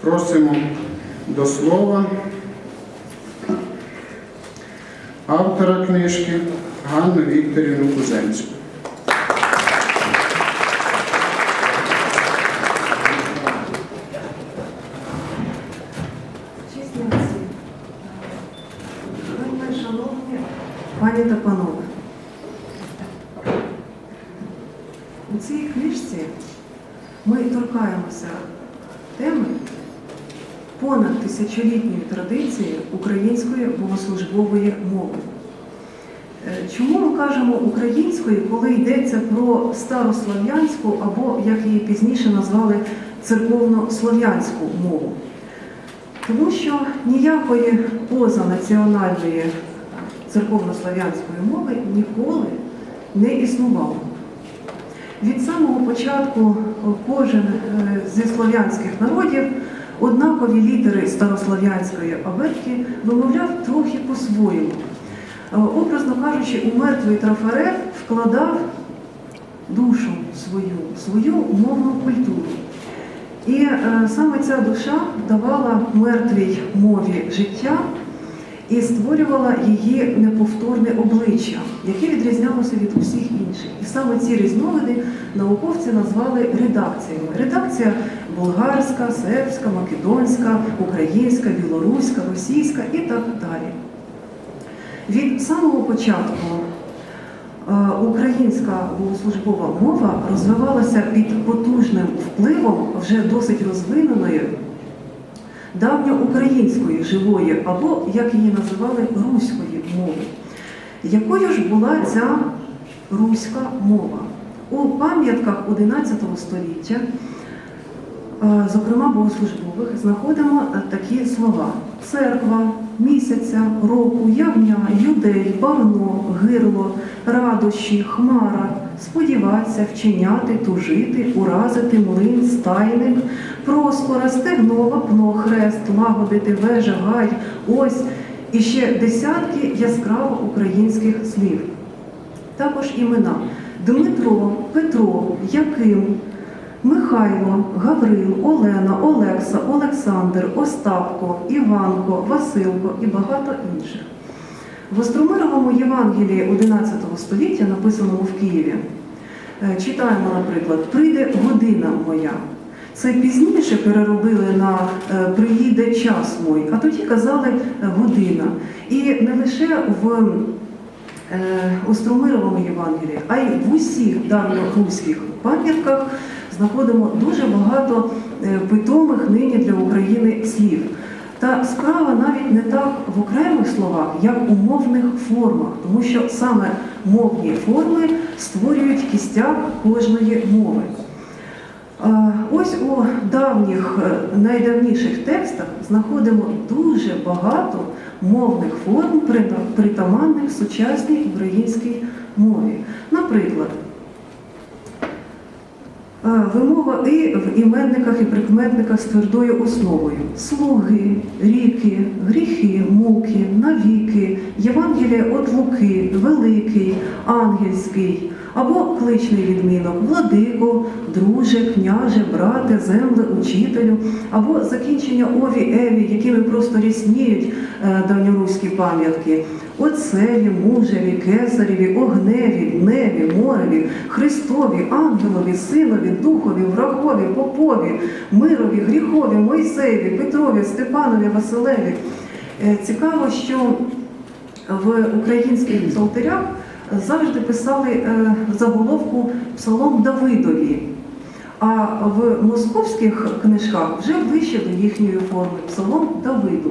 Просимо до слова автора книжки Ганну Вікторівну Кузенську. Шановні пані та панове. У цій книжці ми торкаємося теми понад тисячолітньої традиції української богослужбової мови. Е, Чому ми кажемо українською, коли йдеться про старослов'янську або, як її пізніше назвали, церковнослов'янську мову? Тому що ніякої позанаціональної церковнослов'янської мови ніколи не існувало. Від самого початку кожен е, зі слов'янських народів однакові літери старослов'янської абетки вимовляв трохи по-своєму. Образно кажучи, у мертвий трафарет вкладав душу свою, свою мовну культуру. І е, саме ця душа давала мертвій мові життя і створювала її неповторне обличчя, яке відрізнялося від усіх інших. І саме ці різновиди науковці назвали редакціями. Редакція болгарська, сербська, македонська, українська, білоруська, російська і так далі. Від самого початку е, українська богослужбова мова розвивалася під потужним впливом вже досить розвиненої давньоукраїнської живої, або, як її називали, руської мови. Якою ж була ця руська мова? У пам'ятках XI століття, е, зокрема богослужбових, знаходимо е, такі слова: церква, місяця, року, ягня, юдей, багно, гирло, радощі, хмара, сподіватися, вчиняти, тужити, уразити, млин, стайник, проскора, стегно, вапно, хрест, лагодити, вежа, гай, ось і ще десятки яскраво українських слів. Також імена. Дмитро, Петро, Яким, Михайло, Гаврил, Олена, Олекса, Олександр, Остапко, Іванко, Василко і багато інших. В Остромировому Євангелії XI століття, написаному в Києві, е, читаємо, наприклад, прийде година моя. Це пізніше переробили на е, приїде час мой, а тоді казали е, година. І не лише в Остромировому Євангелії, а й в усіх давньоруських пам'ятках знаходимо дуже багато е, питомих нині для України слів. Та справа навіть не так в окремих словах, як у мовних формах, тому що саме мовні форми створюють кістяк кожної мови. Ось у давніх, е, найдавніших текстах знаходимо дуже багато мовних форм, притаманних сучасній українській мові. Наприклад, вимова і в іменниках і прикметниках з твердою основою: слуги, ріки, гріхи, муки, навіки, Євангелія от Луки, великий, ангельський, або кличний відмінок владико, друже, княже, брате, земле, учителю, або закінчення ові, еві, якими просто рісніють е, давньоруські пам'ятки. Отцеві, мужеві, кесареві, огневі, дневі, мореві, Христові, ангелові, синові, духові, врагові, попові, мирові, гріхові, Мойсеєві, Петрові, Степанові, Василеві. Е, Цікаво, що в українських псалтирях завжди писали е, заголовку Псалом Давидові. А в московських книжках вже ближче до їхньої форми Псалом Давиду.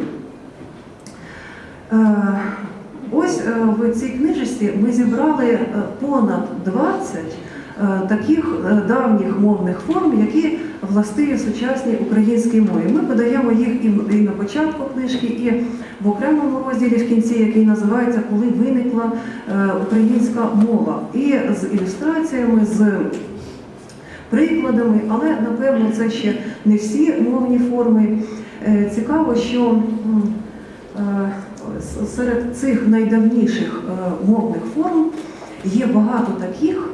Ось е, в цій книжці ми зібрали е, понад 20 е, таких давніх мовних форм, які властиві сучасній українській мові. Ми подаємо їх і на початку книжки, і в окремому розділі в кінці, який називається Коли виникла українська мова, і з ілюстраціями, з прикладами, але напевно це ще не всі мовні форми. Цікаво, що серед цих найдавніших е, мовних форм є багато таких,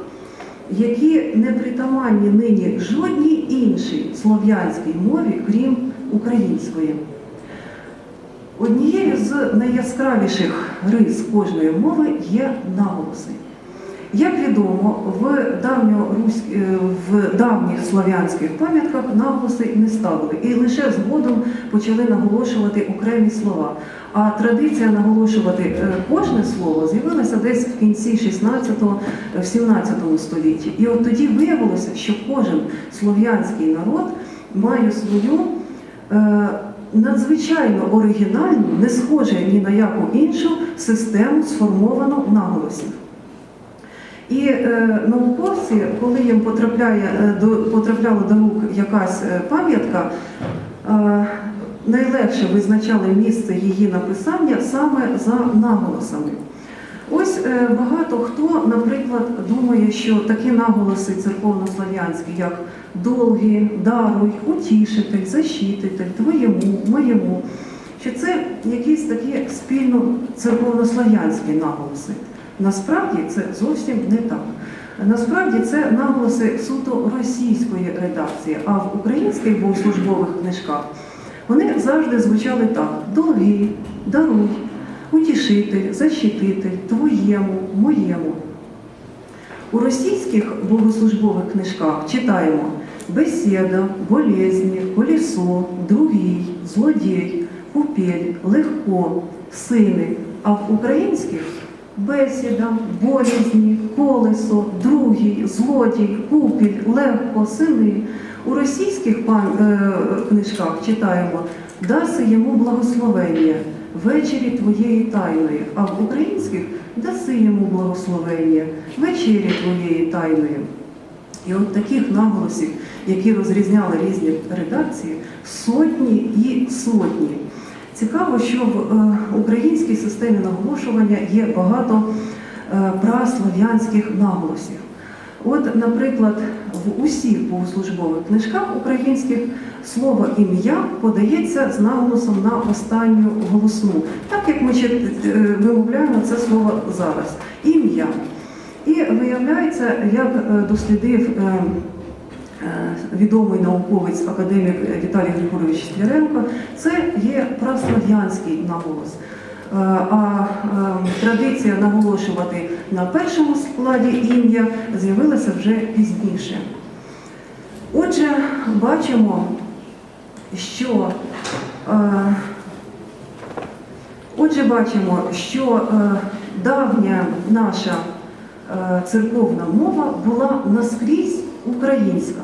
які не притаманні нині жодній іншій слов'янській мові, крім української. Однією з найяскравіших рис кожної мови є наголоси. Як відомо, в, е, в давніх слов'янських пам'ятках наголоси не ставили, і лише згодом почали наголошувати окремі слова. А традиція наголошувати е, кожне слово з'явилася десь в кінці 16-го, е, в 17 столітті. І от тоді виявилося, що кожен слов'янський народ має свою надзвичайно оригінальну, не схожу ні на яку іншу систему сформовану наголосів. І е, науковці, коли їм потрапляє, е, до, потрапляла до рук якась е, пам'ятка, е, найлегше визначали місце її написання саме за наголосами. Ось е, багато хто, наприклад, думає, що такі наголоси церковнослов'янські, як долгі, даруй, утішитель, защититель, твоєму, моєму, що це якісь такі спільно церковнослов'янські наголоси. Насправді це зовсім не так. Насправді це наголоси суто російської редакції, а в українських богослужбових книжках вони завжди звучали так: долги, даруй, утішитель, защититель, твоєму, моєму. У російських богослужбових книжках читаємо бесіда, болезні, колесо, другий, злодій, купель, легко, сини. А в українських бесіда, болізні, колесо, другий, злодій, купіль, легко, сини. У російських пан, е, книжках читаємо даси йому благословення вечері твоєї тайної, а в українських даси йому благословення вечері твоєї тайної. І от таких наголосів, які розрізняли різні редакції, сотні і сотні. Цікаво, що в е, українській системі наголошування є багато е, праслов'янських наголосів. От, наприклад, в усіх богослужбових книжках українських слово ім'я подається з наголосом на останню голосну, так як ми е, вимовляємо це слово зараз. Ім'я. І виявляється, як дослідив відомий науковець академік Віталій Григорович Скляренко, це є праслов'янський наголос. Е, А е, традиція наголошувати на першому складі ім'я з'явилася вже пізніше. Отже, бачимо, що е, Отже, бачимо, що е, давня наша е, церковна мова була наскрізь українська.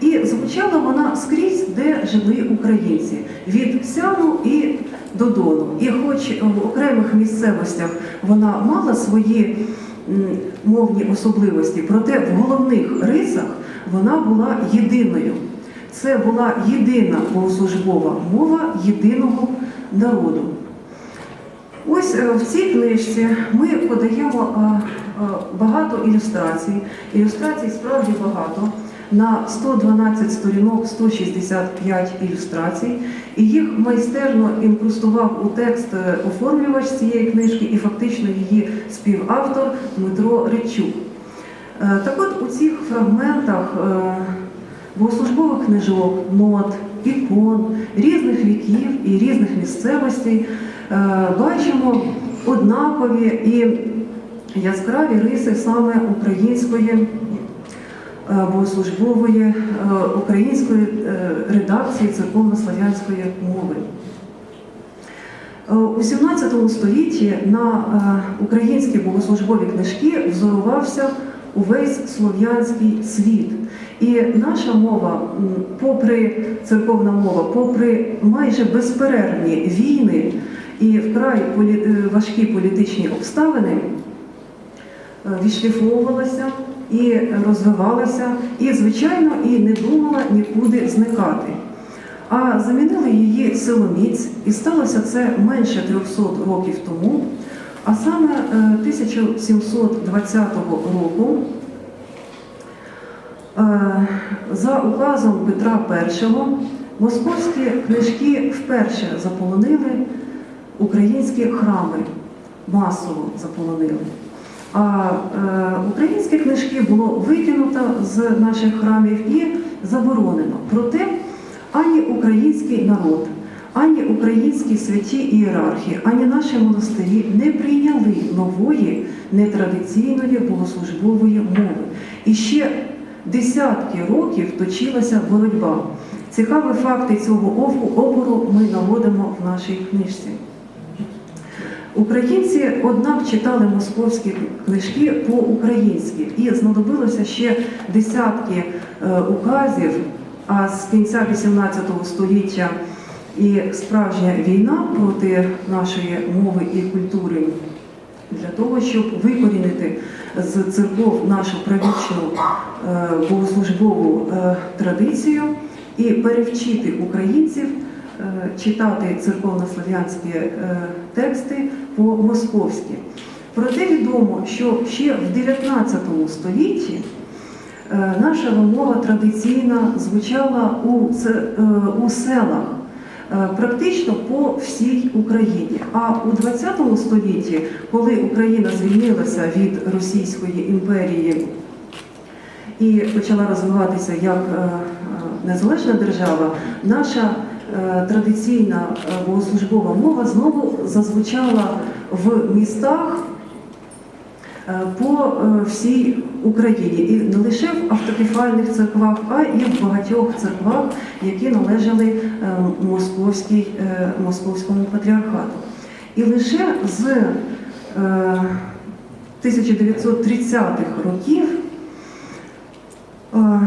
І звучала вона скрізь, де жили українці, від Сяну і до Дону. І хоч в окремих місцевостях вона мала свої мовні особливості, проте в головних рисах вона була єдиною. Це була єдина богослужбова мова єдиного народу. Ось е, в цій книжці ми подаємо е, е, багато ілюстрацій. Ілюстрацій справді багато. На 112 сторінок 165 ілюстрацій, і їх майстерно інкрустував у текст оформлювач цієї книжки і фактично її співавтор Дмитро Речук. Так от у цих фрагментах богослужбових книжок, нот, ікон різних віків і різних місцевостей е, бачимо однакові і яскраві риси саме української богослужбової е, української е, редакції церковно-слав'янської мови. У 17 столітті на українські богослужбові книжки взорувався увесь слов'янський світ. І наша мова, попри церковна мова, попри майже безперервні війни і вкрай е, важкі політичні обставини, е, відшліфовувалася і розвивалася, і, звичайно, і не думала нікуди зникати. А замінили її силоміць, і сталося це менше 300 років тому, а саме е, 1720 року. Е, За указом Петра І московські книжки вперше заполонили українські храми, масово заполонили. А е, українські книжки було викинуто з наших храмів і заборонено. Проте ані український народ, ані українські святі ієрархи, ані наші монастирі не прийняли нової нетрадиційної богослужбової мови. І ще десятки років точилася боротьба. Цікаві факти цього опору ми наводимо в нашій книжці. Українці, однак, читали московські книжки по-українськи, і знадобилося ще десятки е, указів. А з кінця XVIII століття і справжня війна проти нашої мови і культури для того, щоб викорінити з церков нашу правічну е, богослужбову е, традицію і перевчити українців е, читати церковнослов'янські тексти по-московськи. Проте відомо, що ще в 19 столітті наша вимова традиційна звучала у селах. Е, Практично по всій Україні. А у 20 столітті, коли Україна звільнилася від Російської імперії і почала розвиватися як е, е, незалежна держава, наша традиційна богослужбова мова знову зазвучала в містах по е, всій Україні, і не лише в автокефальних церквах, а і в багатьох церквах, які належали е, московській, е, московському патріархату. І лише з е, 1930-х років Е,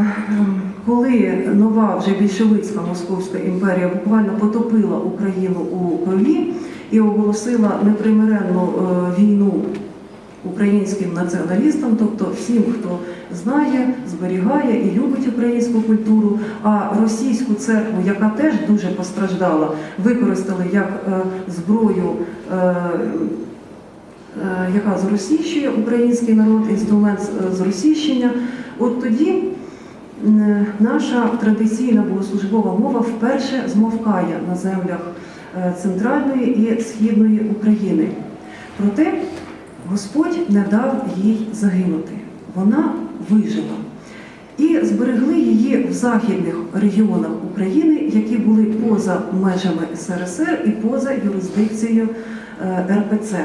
коли нова вже більшовицька московська імперія буквально потопила Україну у крові і оголосила непримиренну е, війну українським націоналістам, тобто всім, хто знає, зберігає і любить українську культуру, а російську церкву, яка теж дуже постраждала, використали як е, зброю. е, е, яка зросійщує український народ, інструмент зросійщення. От тоді наша традиційна богослужбова мова вперше змовкає на землях центральної і східної України. Проте Господь не дав їй загинути. Вона вижила. І зберегли її в західних регіонах України, які були поза межами СРСР і поза юрисдикцією е, РПЦ.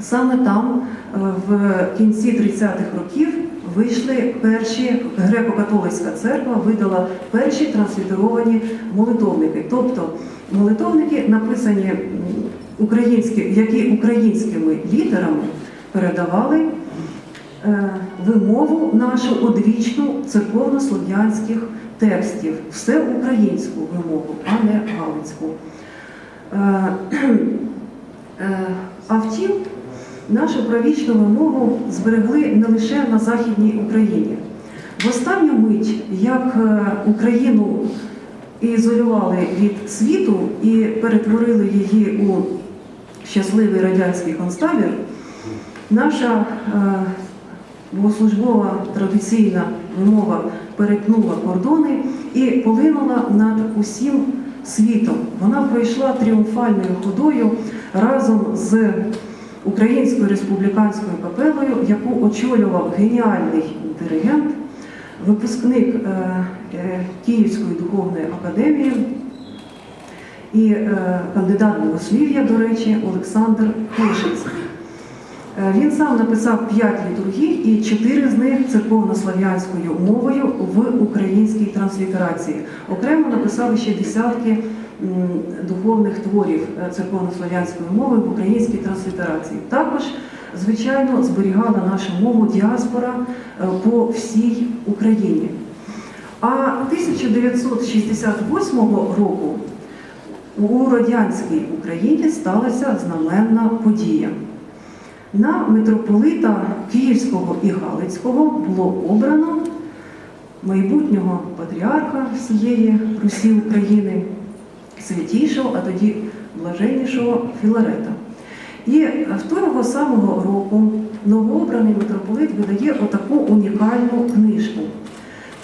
Саме там е, в кінці 30-х років вийшли перші греко-католицька церква видала перші транслітеровані молитовники, тобто молитовники написані українські, які українськими літерами передавали е, вимову нашу одвічну церковно-слов'янських текстів, все українську вимову, а не галицьку. Е, Е, А втім, нашу правічну вимогу зберегли не лише на Західній Україні. В останню мить, як е, Україну ізолювали від світу і перетворили її у щасливий радянський концтабір, наша е, богослужбова традиційна мова перетнула кордони і полинула над усім світом. Вона пройшла тріумфальною ходою разом з Українською республіканською капелою, яку очолював геніальний диригент, випускник е, е, Київської духовної академії і е, кандидат богослів'я, до речі, Олександр Кишиць. Е, Він сам написав п'ять літургій і чотири з них церковно-слав'янською мовою в українській транслітерації. Окремо написав ще десятки духовних творів е, церковно-слав'янської мови в українській транслітерації. Також, звичайно, зберігала нашу мову діаспора е, по всій Україні. А 1968 року у радянській Україні сталася знаменна подія. На митрополита Київського і Галицького було обрано майбутнього патріарха всієї Русі України, святішого, а тоді блаженнішого Філарета. І в того самого року новообраний митрополит видає отаку унікальну книжку.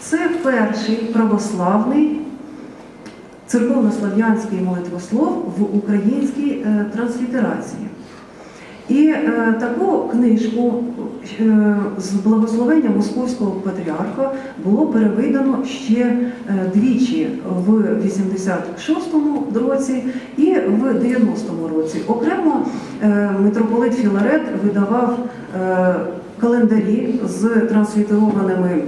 Це перший православний церковнослов'янський молитвослов в українській е, транслітерації. І е, таку книжку е, з благословення Московського патріарха було перевидано ще е, двічі в 86-му році і в 90-му році. Окремо е, митрополит Філарет видавав е, календарі з транслітерованими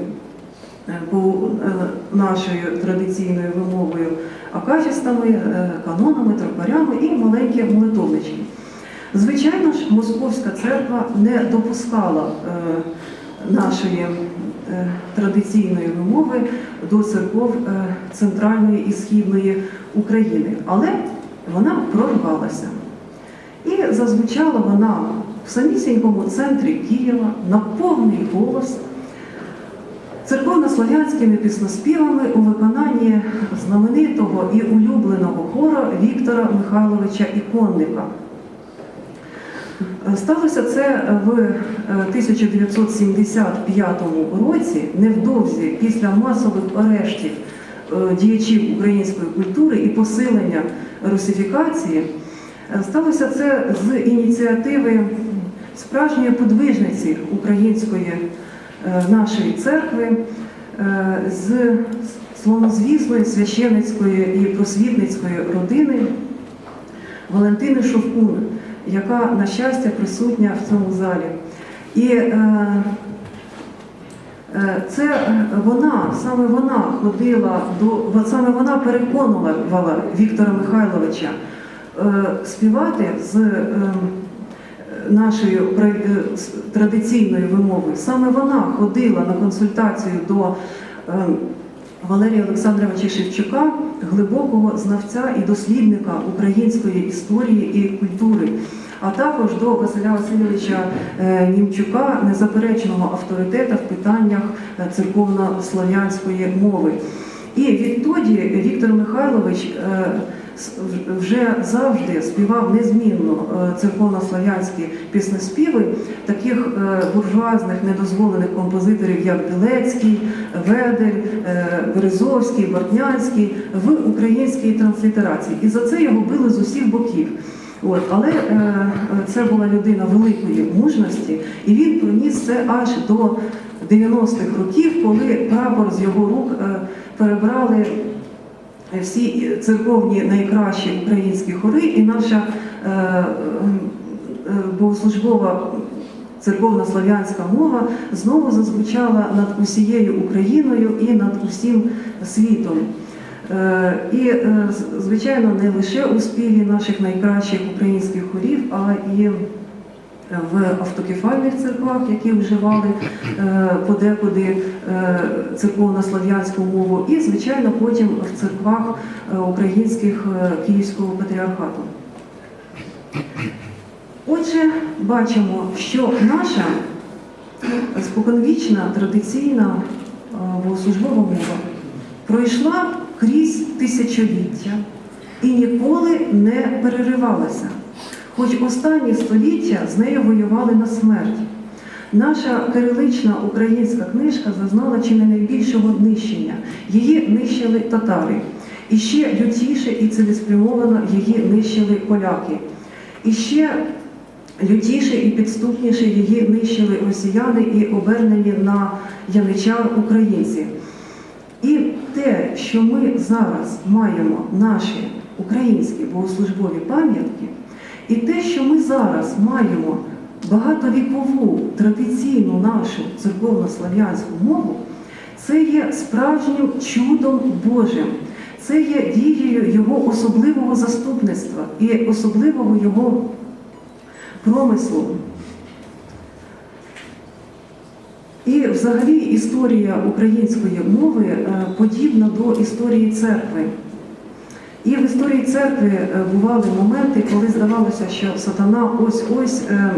е, по е, нашою традиційною вимовою акафістами, е, канонами, тропарями і маленькі молитовнички. Звичайно ж, Московська церква не допускала е, нашої е, традиційної вимови до церков центральної і східної України, але вона прорвалася. І зазвучала вона в самісінькому центрі Києва на повний голос церковно-слав'янськими пісноспівами у виконанні знаменитого і улюбленого хора Віктора Михайловича Іконника. Сталося це в е, 1975 році, невдовзі після масових арештів е, діячів української культури і посилення русифікації. Е, Сталося це з ініціативи справжньої подвижниці української е, нашої церкви, е, з славнозвісної священицької і просвітницької родини Валентини Шовкун, яка, на щастя, присутня в цьому залі. І е, е, це вона, саме вона ходила до, саме вона переконувала Віктора Михайловича е, співати з е, нашою пра- е, з традиційною вимовою. Саме вона ходила на консультацію до е, Валерія Олександровича Шевчука, глибокого знавця і дослідника української історії і культури, а також до Василя Васильовича е, Німчука, незаперечного авторитета в питаннях церковно-слав'янської мови. І відтоді Віктор Михайлович вже завжди співав незмінно е, церковно-слав'янські піснеспіви таких е, буржуазних недозволених композиторів, як Білецький, Ведель, е, Березовський, Бортнянський в українській транслітерації. І за це його били з усіх боків. От, але е, це була людина великої мужності, і він проніс це аж до 90-х років, коли прапор з його рук е, перебрали всі церковні найкращі українські хори, і наша е, е, богослужбова церковно-слав'янська мова знову зазвучала над усією Україною і над усім світом. Е, І, е, звичайно, не лише у співі наших найкращих українських хорів, а і в автокефальних церквах, які вживали е, подекуди е, церковно-слав'янську мову, і, звичайно, потім в церквах е, українських Київського патріархату. Отже, бачимо, що наша споконвічна традиційна богослужбова мова пройшла крізь тисячоліття і ніколи не переривалася. Хоч останні століття з нею воювали на смерть. Наша кирилична українська книжка зазнала чи не найбільшого знищення. Її нищили татари. І ще лютіше і цілеспрямовано її нищили поляки. І ще лютіше і підступніше її нищили росіяни і обернені на яничар українці. І те, що ми зараз маємо наші українські богослужбові пам'ятки, і те, що ми зараз маємо багатовікову традиційну нашу церковно-слав'янську мову, це є справжнім чудом Божим. Це є дією Його особливого заступництва і особливого Його промислу. І взагалі історія української мови е, подібна до історії церкви. І в історії церкви е, бували моменти, коли здавалося, що сатана ось-ось е,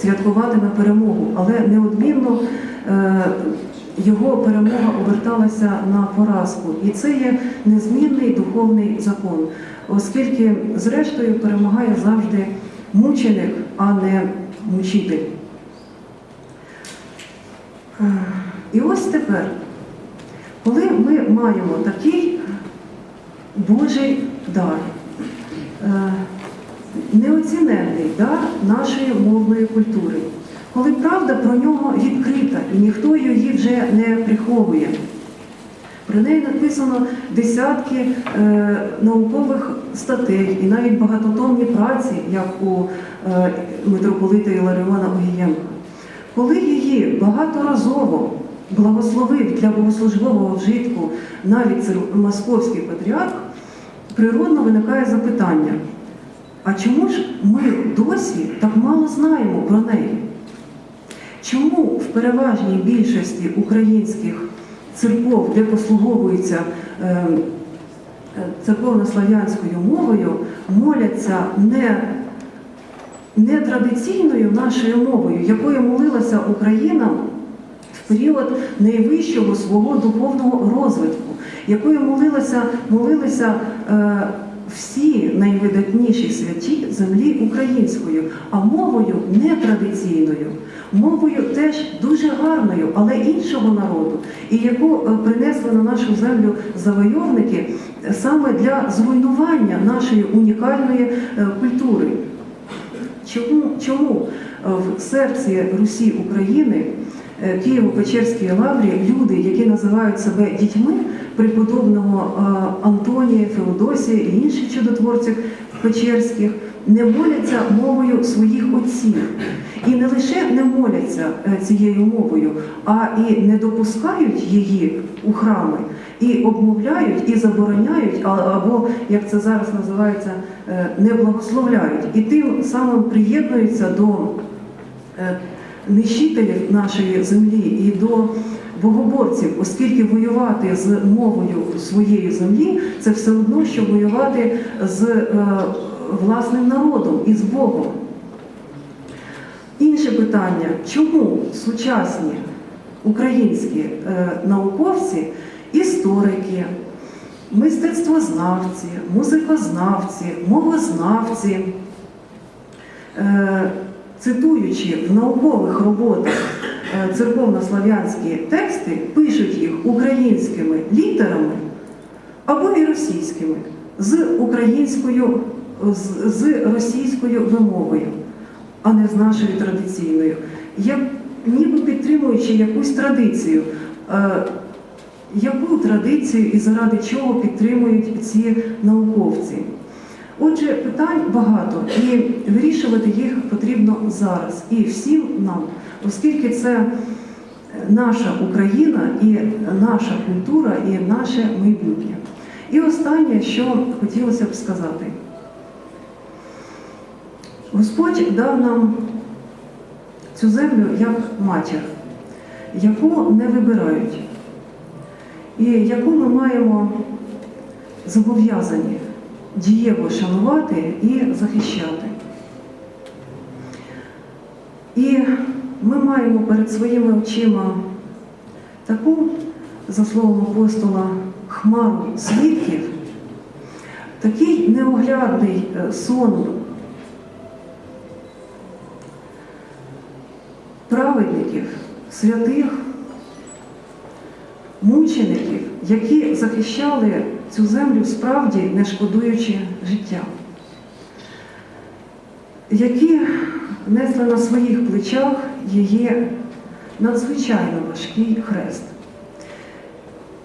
святкуватиме перемогу, але неодмінно е, його перемога оберталася на поразку. І це є незмінний духовний закон, оскільки, зрештою, перемагає завжди мученик, а не мучитель. І ось тепер, коли ми маємо такий Божий дар, е, неоціненний дар нашої мовної культури, коли правда про нього відкрита і ніхто її вже не приховує. Про неї написано десятки е, наукових статей і навіть багатотомні праці, як у е, митрополита Іларіона Огієнка. Коли її багаторазово благословив для богослужбового вжитку навіть московський патріарх, природно виникає запитання: а чому ж ми досі так мало знаємо про неї? Чому в переважній більшості українських церков, де послуговуються е, е, церковно-слав'янською мовою, моляться не, не традиційною нашою мовою, якою молилася Україна в період найвищого свого духовного розвитку, якою молилася, молилися е, всі найвидатніші святі землі українською, а мовою нетрадиційною, мовою теж дуже гарною, але іншого народу, і яку е, принесли на нашу землю завойовники е, саме для зруйнування нашої унікальної е, культури. Чому, чому в серці Русі України, Києво-Печерській лаврі, люди, які називають себе дітьми преподобного е, Антонія, Феодосія і інших чудотворців Печерських, не моляться мовою своїх отців. І не лише не моляться е, цією мовою, а і не допускають її у храми, і обмовляють, і забороняють, або, як це зараз називається, е, не благословляють. І тим самим приєднуються до нищителів нашої землі і до богоборців, оскільки воювати з мовою своєї землі це все одно, що воювати з е, власним народом і з Богом. Інше питання, чому сучасні українські е, науковці, історики, мистецтвознавці, музикознавці, мовознавці, е, цитуючи в наукових роботах е, церковно-слав'янські тексти, пишуть їх українськими літерами або і російськими з українською, з, з російською вимовою а не з нашою традиційною. Як ніби підтримуючи якусь традицію, е, яку традицію і заради чого підтримують ці науковці? Отже, питань багато, і вирішувати їх потрібно зараз і всім нам, оскільки це наша Україна і наша культура, і наше майбутнє. І останнє, що хотілося б сказати. Господь дав нам цю землю як матір, яку не вибирають, і яку ми маємо зобов'язані дієво шанувати і захищати. І ми маємо перед своїми очима таку, за словом апостола, хмару свідків, такий неоглядний е, сон. Праведників, святих, мучеників, які захищали цю землю справді не шкодуючи життя, які несли на своїх плечах її надзвичайно важкий хрест,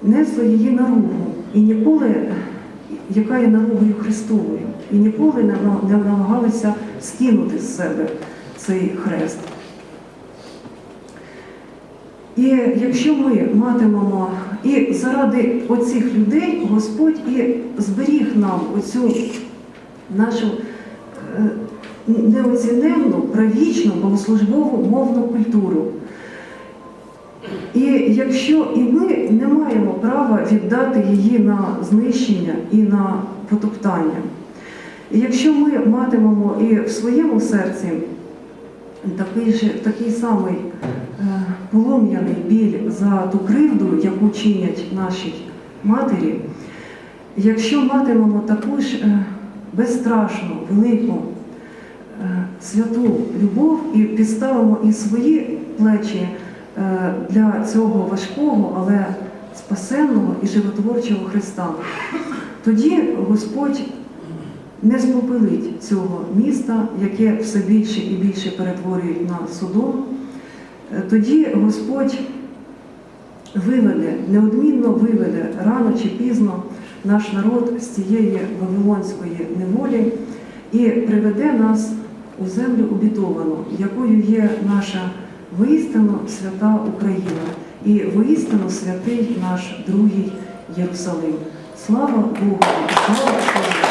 несли її наругу і ніколи, яка є наругою Христовою, і ніколи не намагалися скинути з себе цей хрест. І якщо ми матимемо, і заради оцих людей Господь і зберіг нам оцю нашу неоціненну, правічну, богослужбову мовну культуру. І якщо і ми не маємо права віддати її на знищення і на потоптання, і якщо ми матимемо і в своєму серці такий, же, такий самий е, полум'яний біль за ту кривду, яку чинять наші матері, якщо матимемо таку ж е, безстрашну, велику, святу любов і підставимо і свої плечі е, для цього важкого, але спасенного і животворчого Христа, тоді Господь не спопилить цього міста, яке все більше і більше перетворюють на Содом, е, тоді Господь виведе, неодмінно виведе рано чи пізно наш народ з цієї вавилонської неволі і приведе нас у землю обітовану, якою є наша воістину свята Україна і воістину святий наш другий Єрусалим. Слава Богу! Слава Богу!